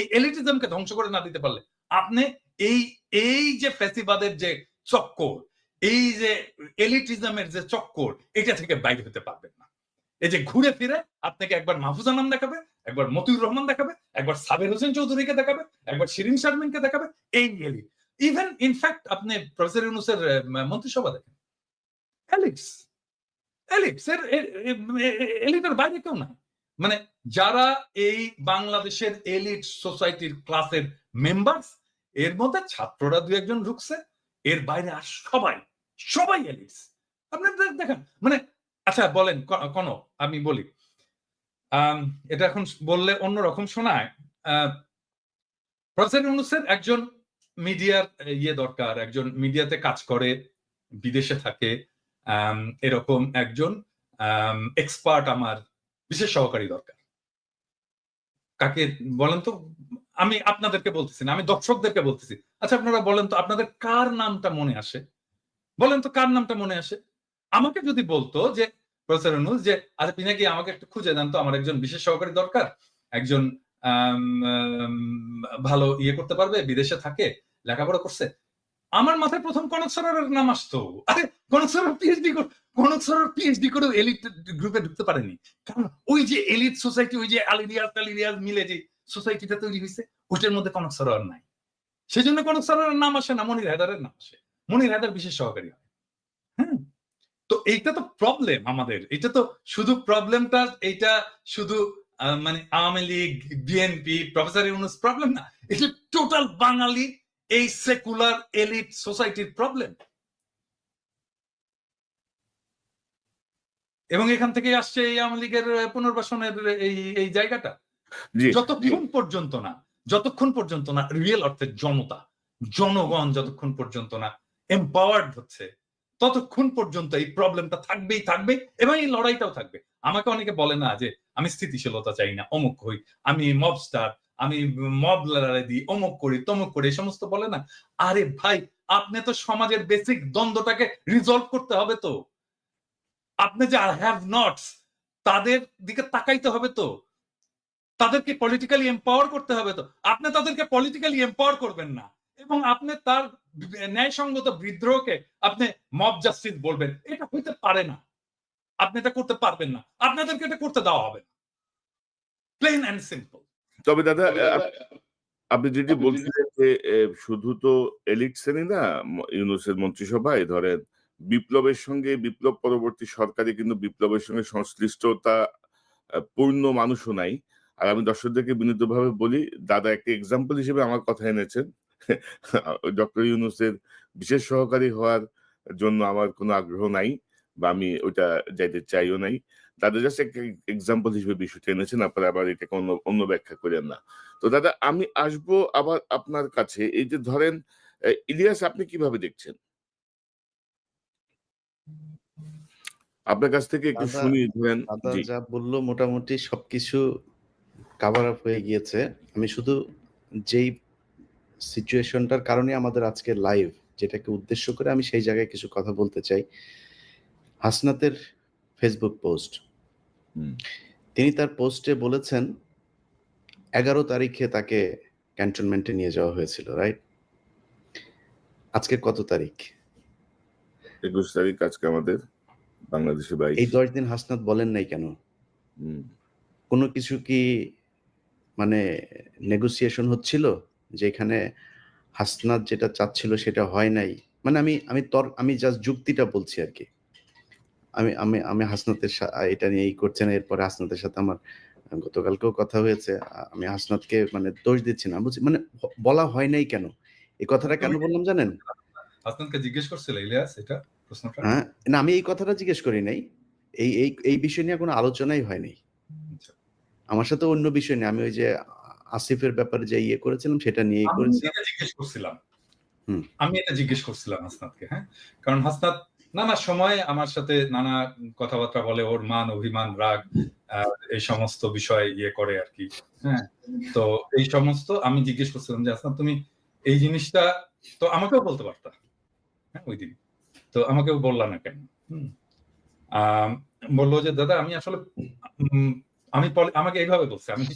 এলিটিজমকে ধ্বংস করে না দিতে পারলে আপনি এই এই যে ফেসিবাদের যে চক্কর এই যে এলিটিজমের যে চক্কর এটা থেকে বাইরে হতে পারবেন না এই যে ঘুরে ফিরে আপনাকে একবার মাহফুজা নাম দেখাবে একবার মতিউর রহমান দেখাবে একবার সাবের হোসেন চৌধুরীকে দেখাবে একবার শিরিন শারমিনকে দেখাবে এই এলিট ইভেন ইনফ্যাক্ট আপনি প্রফেসর ইউনুসের মন্ত্রিসভা দেখেন এলিটস এলিটস এর এলিটের বাইরে কেউ না মানে যারা এই বাংলাদেশের এলিট সোসাইটির ক্লাসের মেম্বার্স, এর মধ্যে ছাত্ররা দু একজন ঢুকছে, এর বাইরে আর সবাই সবাই এলিটস। আপনি দেখেন মানে আচ্ছা বলেন কোনো আমি বলি। এটা এখন বললে অন্যরকম শোনায়। প্রফেসর ইউনুসের একজন মিডিয়ার ইয়ে দরকার, একজন মিডিয়াতে কাজ করে, বিদেশে থাকে। এরকম একজন এক্সপার্ট আমার বিশেষ সহকারী দরকার। কাকে বলেন তো? আমি আপনাদেরকে বলতেছি না, আমি দর্শকদেরকে বলতেছি। আচ্ছা আপনারা বলেন তো, আপনাদের কার নামটা মনে আসে? বলেন তো, কার নামটা মনে আসে? আমাকে যদি বলতো যে, প্রফেসর অনুজ যে আচ্ছা পিনাকি আমাকে একটু খুঁজে দেন তো, আমার একজন বিশেষ সহকারী দরকার, একজন ভালো ইয়ে করতে পারবে, বিদেশে থাকে, লেখাপড়া করছে। আমার মাথায় প্রথম কনক সরের নাম আসতো। আরে, কনক সরের পিএইচডি কনক সরের পিএইচডি করেও এলিট গ্রুপে ঢুকতে পারেনি। কারণ ওই যে এলিট সোসাইটি ওই যে মিলে যে সোসাইটিটা তৈরি হয়েছে, ওইটার মধ্যে কনক নাই। সেই জন্য কনক নাম আসে না মনির হায়দারের নাম আসে। মনির হায়দার বিশেষ সহকারী হয়। হ্যাঁ? তো এইটা তো প্রবলেম আমাদের। এটা তো শুধু প্রবলেমটা এইটা শুধু মানে Awami League BNP professor Yunus problem না। এটা টোটাল বাঙালি এই সেকুলার এলিট সোসাইটির প্রবলেম এবং এখান থেকে আসছে এই আওয়ামী লীগের পুনর্বাসনের এই এই জায়গাটা। যতক্ষণ পর্যন্ত না যতক্ষণ পর্যন্ত না রিয়েল অর্থে জনতা জনগণ যতক্ষণ পর্যন্ত না এম্পাওয়ার্ড হচ্ছে ততক্ষণ পর্যন্ত এই প্রবলেমটা থাকবেই থাকবে এবং এই লড়াইটাও থাকবে। আমাকে অনেকে বলে না যে আমি স্থিতিশীলতা চাই না অমুক হই আমি মব স্টার আমি মব লড়াই দিই অমুক করি তমুক করি এই সমস্ত বলে না। আরে ভাই আপনি তো সমাজের বেসিক দ্বন্দ্বটাকে রিজলভ করতে হবে তো। আপনি যে আর হ্যাভ নটস তাদের দিকে তাকাইতে হবে তো। তাদেরকে পলিটিক্যালি এম্পাওয়ার করতে হবে তো। আপনি তাদেরকে পলিটিক্যালি এম্পাওয়ার করবেন না। এবং আপনি তার ন্যায়সঙ্গত বিদ্রোহকে আপনি মব জাস্টিস বলবেন। এটা হইতে পারে না। আপনি এটা করতে পারবেন না। আপনাদেরকে এটা করতে দেওয়া হবে না। প্লেন অ্যান্ড সিম্পল তবে দাদা আপনি যেটি বলছিলেন যে শুধু তো এলিট শ্রেণি না ইউনুসের মন্ত্রিসভায় ধরেন বিপ্লবের সঙ্গে, বিপ্লব পরবর্তী সরকারে কিন্তু বিপ্লবের সঙ্গে সংশ্লিষ্টতা পূর্ণ মানুষও নাই। আর আমি দর্শকদেরকে বিনীতভাবে বলি, দাদা একটা এক্সাম্পল হিসেবে আমার কথা এনেছেন। ডক্টর ইউনুসের বিশেষ সহকারী হওয়ার জন্য আমার কোনো আগ্রহ নাই বা আমি ওটা যাইতে চাইও নাই। দাদা জাস্ট একটা এক্সাম্পল হিসেবে বিষয়টা এনেছেন, আপনারা আবার এটাকে অন্য অন্য ব্যাখ্যা করেন না। তো দাদা, আমি আসব আবার আপনার কাছে। এই যে ধরেন ইলিয়াস, আপনি কীভাবে দেখছেন? আপনার কাছ থেকে একটু শুনি ধরেন যা বলল মোটামুটি সবকিছু কাভার আপ হয়ে গিয়েছে। আমি শুধু যেই সিচুয়েশনটার কারণে আমাদের আজকে লাইভ যেটাকে উদ্দেশ্য করে আমি সেই জায়গায় কিছু কথা বলতে চাই হাসনাতের ফেসবুক পোস্ট। তিনি তার পোস্টে বলেছেন এগারো তারিখে তাকে ক্যান্টনমেন্টে নিয়ে যাওয়া হয়েছিল রাইট আজকে কত তারিখ? একুশ তারিখ আজকে আমাদের বাংলাদেশে বাইশ। এই দশ দিন হাসনাত বলেন নাই কেন? কোনো কিছু কি মানে নেগোসিয়েশন হচ্ছিল যেখানে হাসনাত যেটা চাচ্ছিল সেটা হয় নাই? মানে আমি আমি তর আমি জাস্ট যুক্তিটা বলছি আর কি। আমি আমি আমি হাসনাতের এটা নিয়ে এই করছে না এরপরে হাসনাতের সাথে আমার গতকালকেও কথা হয়েছে। আমি হাসনাতকে মানে দোষ দিচ্ছি না বুঝছি মানে বলা হয় নাই কেন? এই কথাটা কেন বললাম জানেন? হাসনানকে জিজ্ঞেস করছিল ইলিয়াস এটা প্রশ্নটা? হ্যাঁ না আমি এই কথাটা জিজ্ঞেস করি নাই। এই এই এই বিষয় নিয়ে কোনো আলোচনাই হয়নি আচ্ছা। আমার সাথে অন্য বিষয় নিয়ে আমি ওই যে আসিফের ব্যাপারে যে ইয়ে করেছিলাম সেটা নিয়েই করেছিলাম। জিজ্ঞেস করছিলাম। আমি এটা জিজ্ঞেস করছিলাম হাসনাতকে হ্যাঁ? কারণ হাসনাত নানা সময় আমার সাথে নানা কথাবার্তা বলে ওর মান অভিমান রাগ আহ, এই সমস্ত বিষয় ইয়ে করে আর কি হ্যাঁ? তো এই সমস্ত আমি জিজ্ঞেস করছিলাম যে হাসনাত তুমি এই জিনিসটা তো আমাকেও বলতে পারতা? হ্যাঁ ওই দিন তো আমাকেও বললা না কেন? বলল যে দাদা আমি আসলে আমি আমাকে এইভাবে বলছে আমি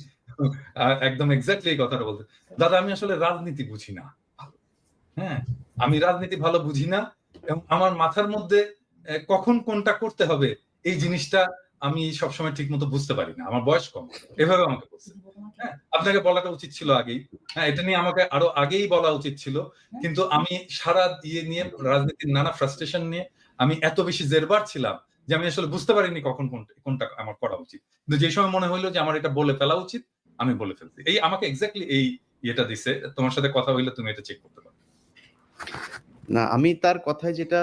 একদম এক্স্যাক্টলি এই কথাটা বলতে দাদা আমি আসলে রাজনীতি বুঝি না। হ্যাঁ আমি রাজনীতি ভালো বুঝি না এবং আমার মাথার মধ্যে কখন কোনটা করতে হবে এই জিনিসটা আমি সবসময় ঠিক মতো বুঝতে পারি না। আমার বয়স কম। এভাবে আমাকে বলছে। হ্যাঁ আপনাকে বলাটা উচিত ছিল আগেই। হ্যাঁ এটা নিয়ে আমাকে আরও আগেই বলা উচিত ছিল। কিন্তু আমি সারা ইয়ে নিয়ে, রাজনীতির নানা ফ্রাস্ট্রেশন নিয়ে আমি এত বেশি জেরবার ছিলাম যে আমি আসলে বুঝতে পারিনি কখন কোনটা কোনটা আমার করা উচিত। কিন্তু যে সময় মনে হইল যে আমার এটা বলে ফেলা উচিত, আমি বলে ফেলছি। এই আমাকে এক্স্যাক্টলি এই ইয়েটা দিছে। তোমার সাথে কথা হইলে তুমি এটা চেক করতে পারো। না, আমি তার কথায় যেটা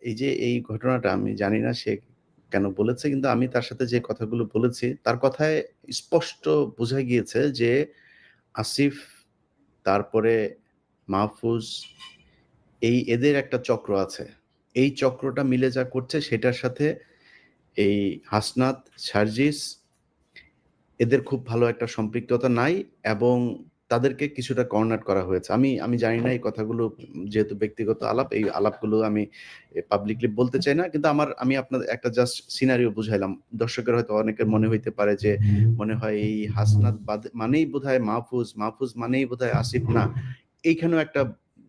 এই যে এই ঘটনাটা আমি জানি না সে কেন বলেছে, কিন্তু আমি তার সাথে যে কথাগুলো বলেছি, তার কথায় স্পষ্ট বোঝা গিয়েছে যে আসিফ, তারপরে মাহফুজ, এই এদের একটা চক্র আছে। এই চক্রটা মিলে যা করছে সেটার সাথে এই হাসনাত, সার্জিস, এদের খুব ভালো একটা সম্পৃক্ততা নাই এবং তাদেরকে কিছুটা কর্নার করা হয়েছে। আমি আমি জানি না এই কথাগুলো যেহেতু ব্যক্তিগত আলাপ এই আলাপগুলো আমি পাবলিকলি বলতে চাই না। কিন্তু আমার আমি আপনাদের একটা জাস্ট সিনারিও বুঝাইলাম। দর্শকের হয়তো অনেকের মনে হইতে পারে যে মনে হয় এই হাসনাত বাদ মানেই বোধহয় মাহফুজ মাহফুজ মানেই বোধহয় আসিফ না। এইখানেও একটা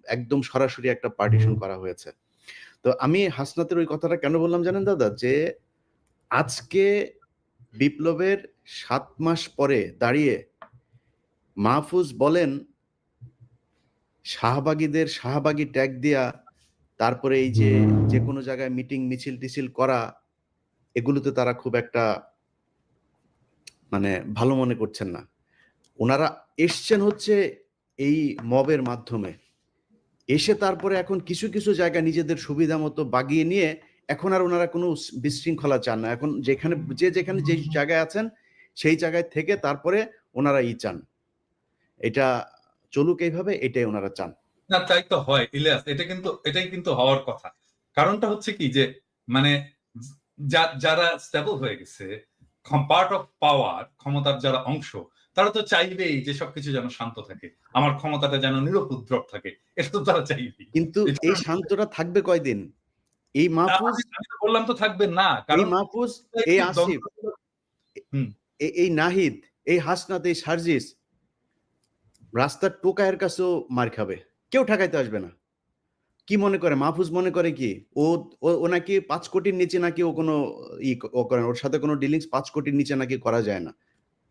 একদম সরাসরি একটা পার্টিশন করা হয়েছে। তো আমি হাসনাতের ওই কথাটা কেন বললাম জানেন দাদা? যে আজকে বিপ্লবের সাত মাস পরে দাঁড়িয়ে মাহফুজ বলেন, শাহবাগীদের শাহবাগী ট্যাগ দিয়া তারপরে এই যে যে কোনো জায়গায় মিটিং মিছিল টিছিল করা, এগুলোতে তারা খুব একটা মানে ভালো মনে করছেন না। ওনারা এসছেন হচ্ছে এই মবের মাধ্যমে। এসে তারপরে এখন কিছু কিছু জায়গা নিজেদের সুবিধা মতো বাগিয়ে নিয়ে এখন আর ওনারা কোনো বিশৃঙ্খলা চান না। এখন যেখানে, যে যেখানে যে জায়গায় আছেন সেই জায়গায় থেকে তারপরে ওনারা ই চান। এটা চলুক এইভাবে এটাই ওনারা চান। না তাই তো হয় ইলিয়াস এটা কিন্তু এটাই কিন্তু হওয়ার কথা। কারণটা হচ্ছে কি যে মানে যারা স্টেবল হয়ে গেছে পার্ট অফ পাওয়ার ক্ষমতার যারা অংশ তারা তো চাইবেই যে সবকিছু যেন শান্ত থাকে। আমার ক্ষমতাটা যেন নিরুপদ্রব থাকে এটা তো তারা চাইবেই। কিন্তু এই শান্তটা থাকবে কয়দিন? এই মাহফুজ বললাম তো থাকবে না কারণ মাহফুজ এই আসিফ এই নাহিদ এই হাসনাত এই সার্জিস রাস্তার টোকায়ের কাছেও মার খাবে। কেউ ঠেকাইতে আসবে না। কি মনে করে? মাহফুজ মনে করে কি? ও ও- নাকি পাঁচ কোটির নিচে নাকি ও কোনো ই ও করে ওর সাথে কোনো ডিলিংস পাঁচ কোটির নিচে নাকি করা যায় না।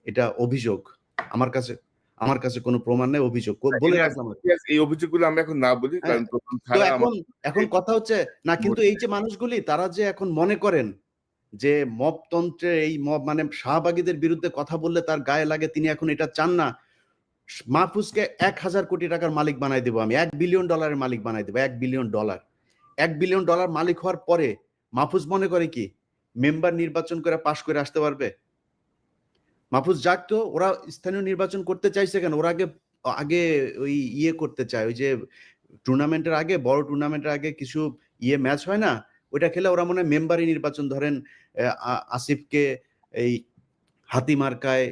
এটা অভিযোগ। আমার কাছে আমার কাছে কোনো প্রমাণ নেই অভিযোগ। কো- বলে এই অভিযোগগুলো আমরা এখন না বলি কারণ ছাড়া এখন এখন কথা হচ্ছে না কিন্তু এই যে মানুষগুলি তারা যে এখন মনে করেন যে মবতন্ত্রের এই মব মানে শাহবাগীদের বিরুদ্ধে কথা বললে তার গায়ে লাগে তিনি এখন এটা চান না। মাহফুজকে এক হাজার কোটি টাকার মালিক বানাই দেবো আমি, এক বিলিয়ন ডলারের মালিক বানাই দেবো, এক বিলিয়ন ডলার। এক বিলিয়ন ডলার মালিক হওয়ার পরে মাহফুজ মনে করে কি, মেম্বার নির্বাচন করে পাশ করে আসতে পারবে? মাহফুজ যাক তো, ওরা স্থানীয় নির্বাচন করতে চাইছে কেন? ওরা আগে আগে ওই ইয়ে করতে চায়, ওই যে টুর্নামেন্টের আগে, বড় টুর্নামেন্টের আগে কিছু ইয়ে ম্যাচ হয় না? ওইটা খেলে ওরা মনে হয় মেম্বারই নির্বাচন ধরেন আসিফকে এই হাতি মার্কায়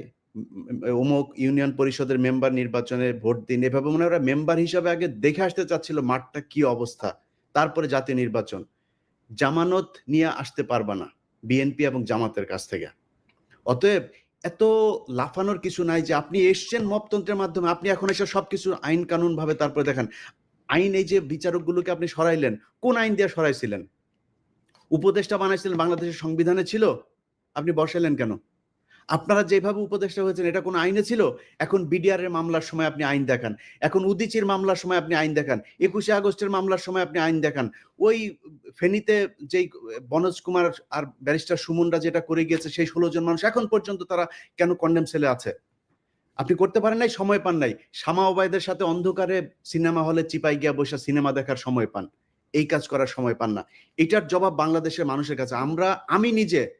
অমুক ইউনিয়ন পরিষদের মেম্বার নির্বাচনে ভোট দিন। এভাবে মনে ওরা মেম্বার হিসাবে আগে দেখে আসতে চাচ্ছিল মাঠটা কি অবস্থা, তারপরে জাতীয় নির্বাচন। জামানত নিয়ে আসতে পারবা না বিএনপি এবং জামাতের কাছ থেকে। অতএব এত লাফানোর কিছু নাই যে আপনি এসছেন মপতন্ত্রের মাধ্যমে, আপনি এখন এসে সবকিছু আইন কানুন ভাবে তারপরে দেখেন। আইন এই যে বিচারকগুলোকে আপনি সরাইলেন, কোন আইন দিয়ে সরাইছিলেন? উপদেষ্টা বানাইছিলেন, বাংলাদেশের সংবিধানে ছিল। আপনি বসাইলেন কেন? আপনারা যেভাবে উপদেষ্টা হয়েছেন, এটা কোন আইনে ছিল? এখন বিডিআর এর মামলার সময় আপনি আইন দেখান। এখন উদিচির মামলার সময় আপনি আইন দেখান। একুশে আগস্টের মামলার সময় আপনি আইন দেখান। ওই ফেনীতে যেই বনজ কুমার আর ব্যারিস্টার সুমনরা যেটা করে গিয়েছে, সেই ষোলো জন মানুষ এখন পর্যন্ত তারা কেন কন্ডেম সেলে আছে? আপনি করতে পারেন নাই, সময় পান নাই। শামা ওবায়দের সাথে অন্ধকারে সিনেমা হলে চিপাই গিয়া বসে সিনেমা দেখার সময় পান। এই কাজ করার সময় পান না। এটার জবাব বাংলাদেশের মানুষের কাছে। আমরা, আমি নিজে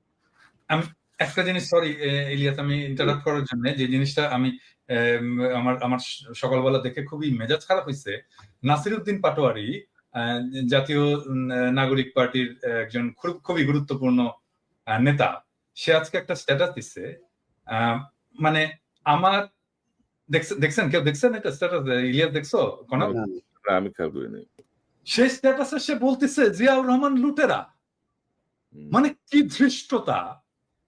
একটা জিনিস সরি ইলিয়াস আমি ইন্টারাপ্ট করার জন্য যে জিনিসটা আমি আমার আমার সকালবেলা দেখে খুবই মেজাজ খারাপ হয়েছে নাসিরউদ্দিন পাটোয়ারি জাতীয় নাগরিক পার্টির একজন খুব- খুবই গুরুত্বপূর্ণ নেতা সে আজকে একটা স্ট্যাটাস দিচ্ছে মানে আমার দেখছেন কেউ দেখছেন এটা স্ট্যাটাস ইলিয়াস দেখছ? কোন আমি খেয়াল করিনি। সেই স্ট্যাটাসে সে বলতেছে জিয়াউর রহমান লুটেরা। মানে কি ধৃষ্টতা?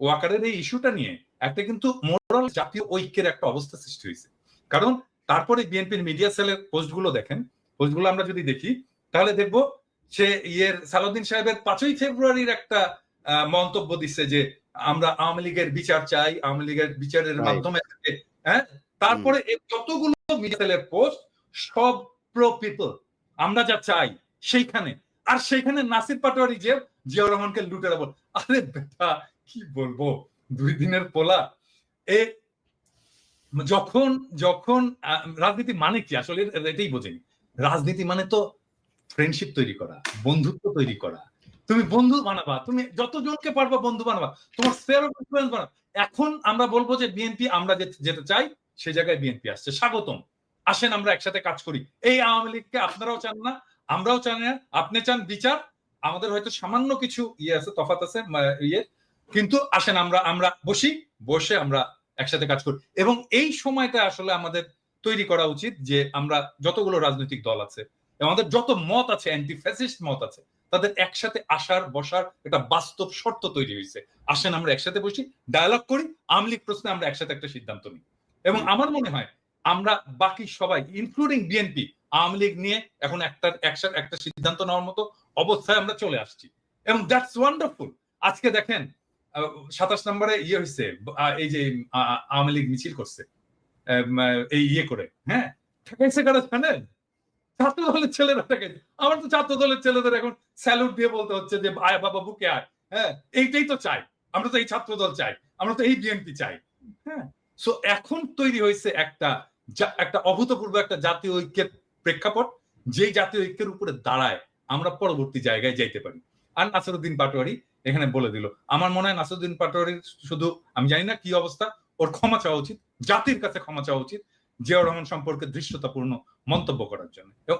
ওয়াকারের এই ইস্যুটা নিয়ে একটা কিন্তু মোরাল জাতীয় ঐক্যের একটা অবস্থা সৃষ্টি হয়েছে। কারণ তারপরে বিএনপির মিডিয়া সেলের পোস্টগুলো দেখেন পোস্টগুলো আমরা যদি দেখি তাহলে দেখব সে ইয়ের সালাউদ্দিন সাহেবের পাঁচই ফেব্রুয়ারির একটা মন্তব্য দিচ্ছে যে আমরা আওয়ামী লীগের বিচার চাই আওয়ামী লীগের বিচারের মাধ্যমে হ্যাঁ? তারপরে যতগুলো মিডিয়া সেলের পোস্ট সব প্রো পিপল আমরা যা চাই সেইখানে। আর সেইখানে নাসির পাটোয়ারি যে জিয়াউর রহমানকে লুটেরা বল আরে বেটা কি বলব? দুই দিনের পোলা। এ, যখন যখন রাজনীতি মানে কি? আসলে এটাই বোঝেনি। রাজনীতি মানে তো ফ্রেন্ডশিপ তৈরি করা, বন্ধুত্ব তৈরি করা। তুমি বন্ধু বানাবা, তুমি যতজনকে পারবা বন্ধু বানাবা, তোমার স্পেয়ার অফ ইনফ্লুয়েন্স বানাবা এখন আমরা বলব যে বিএনপি আমরা যে- যেটা চাই, সে জায়গায় বিএনপি আসছে। স্বাগতম। আসেন আমরা একসাথে কাজ করি। এই আওয়ামী লীগকে আপনারাও চান না, আমরাও চান না। আপনি চান বিচার। আমাদের হয়তো সামান্য কিছু ইয়ে আছে তফাত আছে ইয়ে। কিন্তু আসেন, আমরা আমরা বসি, বসে আমরা একসাথে কাজ করি। এবং এই সময়টা আসলে আমাদের তৈরি করা উচিত যে আমরা যতগুলো রাজনৈতিক দল আছে, আমাদের যত মত আছে অ্যান্টি ফ্যাসিস্ট মত আছে, তাদের একসাথে আসার, বসার একটা বাস্তব শর্ত তৈরি হয়েছে। আসেন, আমরা একসাথে বসি ডায়ালগ করি আমলিক প্রশ্নে আমরা একসাথে একটা সিদ্ধান্ত নিই। এবং আমার মনে হয়, আমরা বাকি সবাই ইনক্লুডিং বিএনপি আওয়ামী লীগ নিয়ে এখন একটা একসাথে একটা সিদ্ধান্ত নেওয়ার মতো অবস্থায় আমরা চলে আসছি। এবং দ্যাটস ওয়ান্ডারফুল আজকে দেখেন সাতাশ নম্বরে ইয়ে হয়েছে এই যে আওয়ামী লীগ মিছিল করছে এই ইয়ে করে হ্যাঁ? ঠেকাইছে কারা? জানেন ছাত্র দলের ছেলেরা ঠেকাইছে। আমার তো ছাত্র দলের ছেলেদের এখন স্যালুট দিয়ে বলতে হচ্ছে যে, আয় বাবা, বুকে আয় হ্যাঁ? এইটাই তো চাই। আমরা তো এই ছাত্র দল চাই, আমরা তো এই বিএনপি চাই হ্যাঁ? সো এখন তৈরি হয়েছে একটা একটা অভূতপূর্ব একটা জাতীয় ঐক্যের প্রেক্ষাপট, যেই জাতীয় ঐক্যের উপরে দাঁড়ায়, আমরা পরবর্তী জায়গায় যাইতে পারি। আর নাসরুদ্দিন পাটোয়ারি এখানে বলে দিল। আমার মনে হয় নাসুদ্দিন পাটোয়ারির শুধু, আমি জানি না কি অবস্থা, ওর ক্ষমা চাওয়া উচিত, জাতির কাছে ক্ষমা চাওয়া উচিত, জিয়াউর রহমান সম্পর্কে দৃশ্যতাপূর্ণ মন্তব্য করার জন্য। এবং